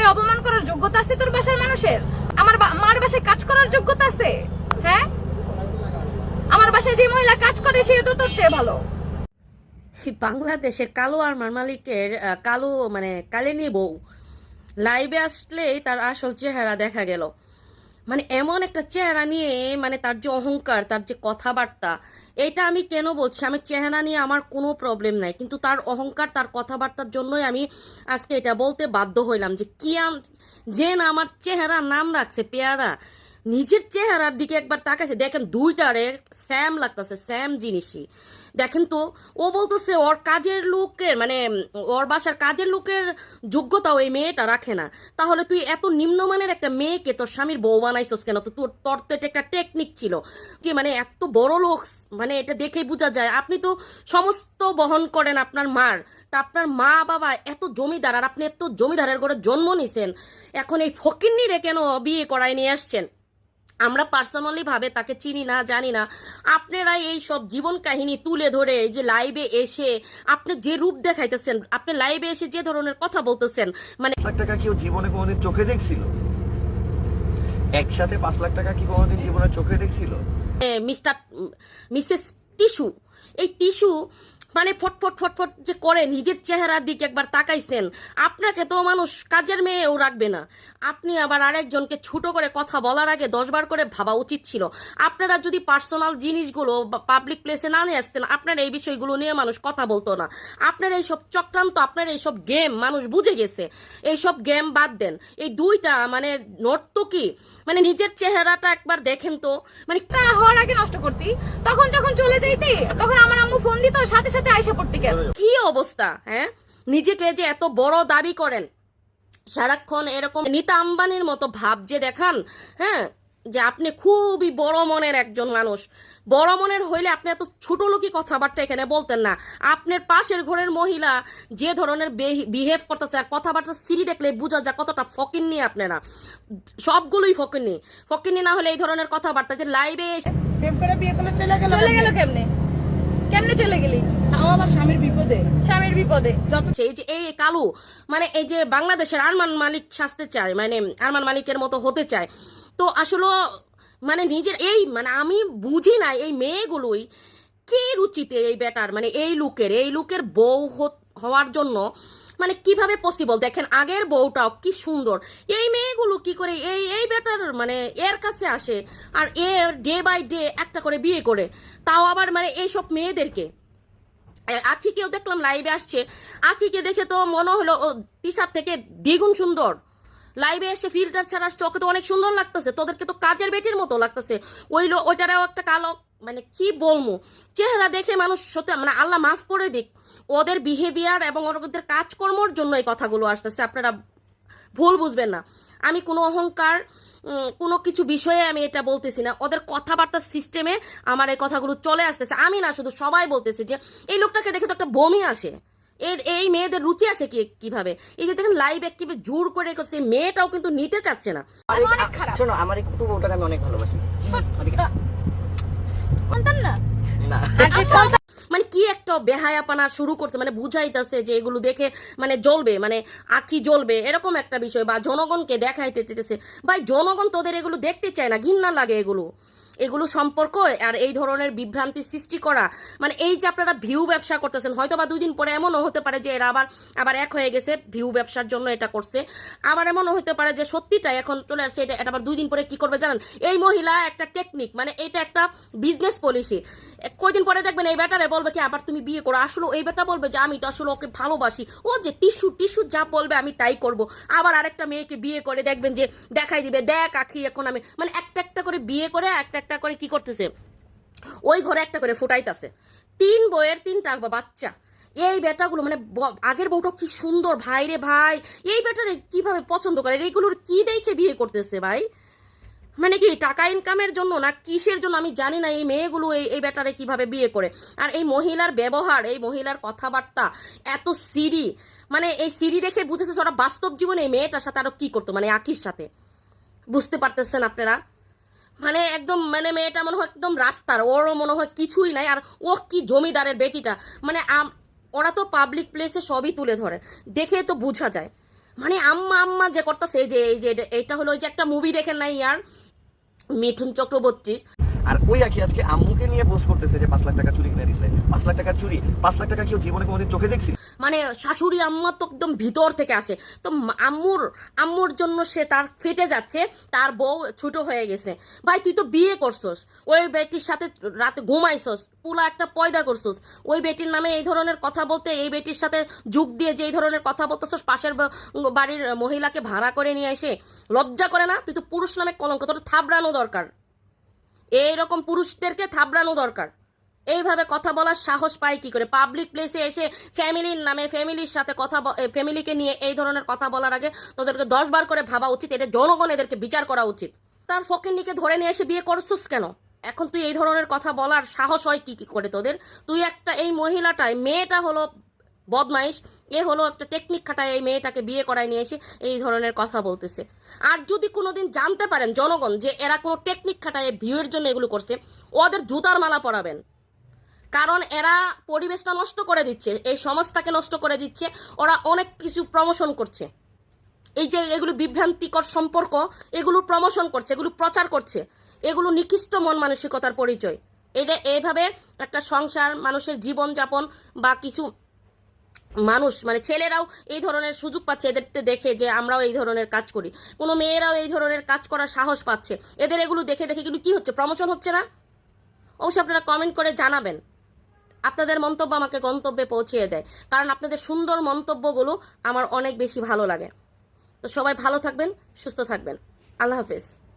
মারে অপমান করার যোগ্যতা আছে তোর বাসার মানুষের? আমার মার বাসায় কাজ করার যোগ্যতা আছে? হ্যাঁ? আমার বাসায় যে মহিলা কাজ করে সে তো তোর চেয়ে ভালো। বাংলাদেশের কালো আরমার মালিকের কালো মানে কালেনি বউ। লাইভে আসলেই তার আসল চেহারা দেখা গেল। মানে এমন একটা চেহারা নিয়ে মানে তার যে অহংকার, তার যে কথাবার্তা, এটা আমি কেন বলছি? আমি চেহারা নিয়ে আমার কোনো প্রবলেম নাই। কিন্তু তার অহংকার, তার কথাবার্তার জন্যই আমি আজকে এটা বলতে বাধ্য হইলাম যে কি যে না আমার চেহারা নাম রাখছে পেয়ারা। নিজের চেহারার দিকে একবার তাকাইছে। দেখেন দুইটারে স্যাম লাগতেছে স্যাম জিনিসই। দেখেন তো, ও বলতেছে ওর কাজের লোকের মানে ওর বাসার কাজের লোকের যোগ্যতাও ওই মেয়েটা রাখে না। তাহলে তুই এত নিম্নমানের একটা মেয়েকে তোর স্বামীর বউ বানাইছস কেন? তো তোর তোর তো এটা একটা টেকনিক ছিল যে মানে এত বড় লোক মানে এটা দেখেই বোঝা যায়। আপনি তো সমস্ত বহন করেন আপনার মার, তা আপনার মা বাবা এত জমিদার আর আপনি এত জমিদারের ঘরে জন্ম নিছেন, এখন এই ফকিন্নিরে কেন বিয়ে করায় নিয়ে আসছেন? আমরা পার্সোনালি ভাবে তাকে চিনি না জানি না। আপনারা এই সব জীবন কাহিনী তুলে ধরে এই যে লাইভে এসে আপনি যে রূপ দেখাইতেছেন আপনি লাইভে এসে যে ধরনের কথা বলতেছেন মানে লাখ টাকা কি জীবনে কোনোদিন চোখে দেখছিল? একসাথে পাঁচ লাখ টাকা কি কোনোদিন জীবনে চোখে দেখছিল? মিস্টার মিসেস টিস্যু এই টিস্যু মানে ফটফট ফটফট যে করে নিজের চেহারার দিকে একবার তাকাইছেন, আপনাকে তো মানুষ কাজের মেয়েও রাখবে না। আপনি আবার আরেকজনকে ছোট করে কথা বলার আগে দশবার করে ভাবা উচিত ছিল। আপনারা যদি পার্সোনাল জিনিসগুলো পাবলিক প্লেসে না নিয়ে আসতেন, আপনারা এই বিষয়গুলো নিয়ে মানুষ কথা বলতো না। আপনার এইসব চক্রান্ত, আপনার এইসব গেম, মানুষ বুঝে গেছে। এইসব গেম বাদ দেন। এই দুইটা মানে নর্তকী মানে নিজের চেহারাটা একবার দেখেন তো। মানে হওয়ার আগে নষ্ট করতি। তখন যখন চলে যাইতি, তখন আমার আম্মু ফোন দিত, সাথে সাথে আইসা পড়তি কেন কি অবস্থা হ্যাঁ? নিজেকে যে এত বড় দাবি করেন সারাক্ষণ এরকম নিতা আম্বানির মতো ভাব যে দেখান হ্যাঁ? যে আপনি খুবই বড় মনের একজন মানুষ। বড় মনের হইলে আপনি এত ছোট লোকই কথাবার্তা এখানে বলতেন না। আপনার পাশের ঘরের মহিলা যে ধরনের বিহেভ করতেছে আর কথাবার্তা সিঁড়ি দেখলে বোঝা যায় কতটা ফকিননি আপনারা। সবগুলোই ফকিননি। ফকিননি না হলে এই ধরনের কথাবার্তা যে লাইভে প্রেম করে বিয়ে করলে চলে গেল চলে গেল কেমনে? কেমনে চলে গেলি? স্বামীর বিপদে। স্বামীর বিপদে। এই যে এই কালু মানে এই যে বাংলাদেশের আরমান মালিক সাজতে চায় মানে আরমান মালিকের মতো হতে চায় তো আসলে মানে নিজের এই মানে আমি বুঝি না এই মেয়েগুলোই কি রুচিতে এই বেটার মানে এই লুকের এই লুকের বউ হওয়ার জন্য মানে কীভাবে পসিবল দেখেন, আগের বউটাও কি সুন্দর। এই মেয়েগুলো কি করে, এই এই বেটার মানে এর কাছে আসে আর এ ডে বাই ডে একটা করে বিয়ে করে। তাও আবার মানে এইসব মেয়েদেরকে। আখিকেও দেখলাম লাইভে আসছে। আখিকে দেখে তো মনে হলো, ও টিশার্ট থেকে দ্বিগুণ সুন্দর। লাইভে এসে ফিল্টার ছাড়া আসছে। ওকে তো অনেক সুন্দর লাগতেছে। তোদেরকে তো কাজের বেটির মতো লাগতেছে। ওই ওইটারও একটা কালো মানে কি বলব? চেহারা দেখে মানুষ সত্যি মানে আল্লাহ মাফ করে দিক। ওদের বিহেভিয়ার এবং ওদের কাজকর্মর জন্য এই কথাগুলো আসতেছে। আপনারা ভুল বুঝবেন না। আমি কোনো অহংকার কোনো কিছু বিষয়ে আমি এটা বলতেছি না। ওদের কথাবার্তার সিস্টেমে আমার এই কথাগুলো চলে আসতেছে। আমি না শুধু সবাই বলতেছে যে এই লোকটাকে দেখে তো একটা বমি আসে। এর এই মেয়েদের রুচি আসে কি কীভাবে? এই যে দেখেন লাইভ এক কীভাবে জোর করে করছে মেয়েটাও কিন্তু নিতে চাচ্ছে না। শোনো আমার এই কুটু আমি অনেক ভালোবাসি। সন্তান না। মানে কি একটা বেহায়াপানা শুরু করছে? মানে বুঝাইতেছে যে এগুলো দেখে মানে জ্বলবে মানে আখি জ্বলবে এরকম একটা বিষয় বা জনগণকে দেখাইতে চেতেছে ভাই জনগণ তোদের এগুলো দেখতে চায় না ঘিন্না লাগে এগুলো। এগুলো সম্পর্ক আর এই ধরনের বিভ্রান্তি সৃষ্টি করা। মানে এই যে আপনারা ভিউ ব্যবসা করতেছেন হয়তো বা দুদিন পরে এমনও হতে পারে যে এরা আবার আবার এক হয়ে গেছে, ভিউ ব্যবসার জন্য এটা করছে। আবার এমনও হতে পারে যে সত্যিটাই এখন চলে আসছে, এটা এটা আবার দুদিন পরে কি করবে জানেন? এই মহিলা একটা টেকনিক মানে এটা একটা বিজনেস পলিসি কয়দিন পরে দেখবেন এই ব্যাটারে বলবে কি, আবার তুমি বিয়ে করো। আসলে এই ব্যাটা বলবে যে, আমি তো আসলে ওকে ভালোবাসি। ও যে টিস্যু টিস্যু যা বলবে আমি তাই করব। আবার আরেকটা মেয়েকে বিয়ে করে দেখবেন যে, দেখাই দিবে, দেখ আখি, এখন আমি মানে একটা একটা করে বিয়ে করে, একটা একটা করে কি করতেছে? ওই ঘরে একটা করে ফুটাইতাছে। তিন বইয়ের তিনটা বাচ্চা। এই বেটাগুলো মানে আগের বউটা কি সুন্দর ভাই রে ভাই। এই বেটারে কীভাবে পছন্দ করে? এইগুলোর কি দেখে বিয়ে করতেছে ভাই? মানে কি, টাকা ইনকামের জন্য না, কিসের জন্য? আমি জানি না এই মেয়েগুলো এই এই ব্যাটারে কীভাবে বিয়ে করে। আর এই মহিলার ব্যবহার, এই মহিলার কথাবার্তা এত সিরি মানে এই সিরি দেখে বুঝেছে ওরা বাস্তব জীবনে এই মেয়েটার সাথে আরও কি করতো মানে আখির সাথে। বুঝতে পারতেছেন আপনারা? মানে একদম মানে মেয়েটা মনে হয় একদম রাস্তার, ওরও মনে হয় কিছুই নাই, আর ও কি জমিদারের বেটিটা। মানে ওরা তো পাবলিক প্লেসে সবই তুলে ধরে, দেখে তো বোঝা যায়। মানে আম্মা আম্মা যে করতেছে যে, এই যে, এটা হলো ওই যে একটা মুভি দেখেন নাই ইয়ার? মিঠুন চক্রবর্তীর আর ওই আখি আজকে আম্মুকে নিয়ে পোস্ট করতেছে যে পাঁচ লাখ টাকা চুরি কিনে দিছে। পাঁচ লাখ টাকা চুরি, পাঁচ লাখ টাকা কেউ জীবনে কোনোদিন চোখে দেখছিল মানে শাশুড়ি আম্মা তো একদম ভিতর থেকে আসে। তো আম্মুর আম্মুর জন্য সে তার ফেটে যাচ্ছে, তার বউ ছোট হয়ে গেছে। ভাই, তুই তো বিয়ে করছস। ওই বেটির সাথে রাতে ঘুমাইছস, পুলা একটা পয়দা করছস। ওই বেটির নামে এই ধরনের কথা বলতে, এই বেটির সাথে যুগ দিয়ে যে এই ধরনের কথা বলতেছস, পাশের বাড়ির মহিলাকে ভাড়া করে নিয়ে এসে লজ্জা করে না? তুই তো পুরুষ নামে কলঙ্ক, তোর থাবড়ানো দরকার। এইরকম পুরুষদেরকে থাবড়ানো দরকার। এইভাবে কথা বলার সাহস পায় কি করে? পাবলিক প্লেসে এসে ফ্যামিলির নামে ফ্যামিলির সাথে কথা ফ্যামিলিকে নিয়ে এই ধরনের কথা বলার আগে তোদেরকে দশ বার করে ভাবা উচিত এটা জনগণ এদেরকে বিচার করা উচিত। তার ফকিন্নিকে ধরে নিয়ে এসে বিয়ে করছিস কেন? এখন তুই এই ধরনের কথা বলার সাহস হয় কি কি করে তোদের? তুই একটা এই মহিলাটাই মেয়েটা হলো বদমাইশ। এ হলো একটা টেকনিক খাটায় এই মেয়েটাকে বিয়ে করায় নিয়ে এসে এই ধরনের কথা বলতেছে। আর যদি কোনোদিন জানতে পারেন জনগণ যে এরা কোনো টেকনিক খাটায় ভিউয়ের জন্য এগুলো করছে, ওদের জুতার মালা পরাবেন। কারণ এরা পরিবেশটা নষ্ট করে দিচ্ছে, এই সমাজটাকে নষ্ট করে দিচ্ছে, ওরা অনেক কিছু প্রমোশন করছে। এই যে এগুলো বিভ্রান্তিকর সম্পর্ক, এগুলো প্রমোশন করছে, এগুলো প্রচার করছে, এগুলো নিকৃষ্ট মন মানসিকতার পরিচয়। এটা এইভাবে একটা সংসার, মানুষের জীবনযাপন বা কিছু মানুষ মানে ছেলেরাও এই ধরনের সুযোগ পাচ্ছে এদেরকে দেখে যে আমরাও এই ধরনের কাজ করি। কোনো মেয়েরাও এই ধরনের কাজ করার সাহস পাচ্ছে। এদের এগুলো দেখে দেখে এগুলো কি হচ্ছে? প্রমোশন হচ্ছে না? অবশ্যই আপনারা কমেন্ট করে জানাবেন। আপনাদের মন্তব্য আমাকে গন্তব্যে পৌঁছিয়ে দেয়। কারণ আপনাদের সুন্দর মন্তব্যগুলো আমার অনেক বেশি ভালো লাগে। তো সবাই ভালো থাকবেন, সুস্থ থাকবেন। আল্লাহ হাফেজ।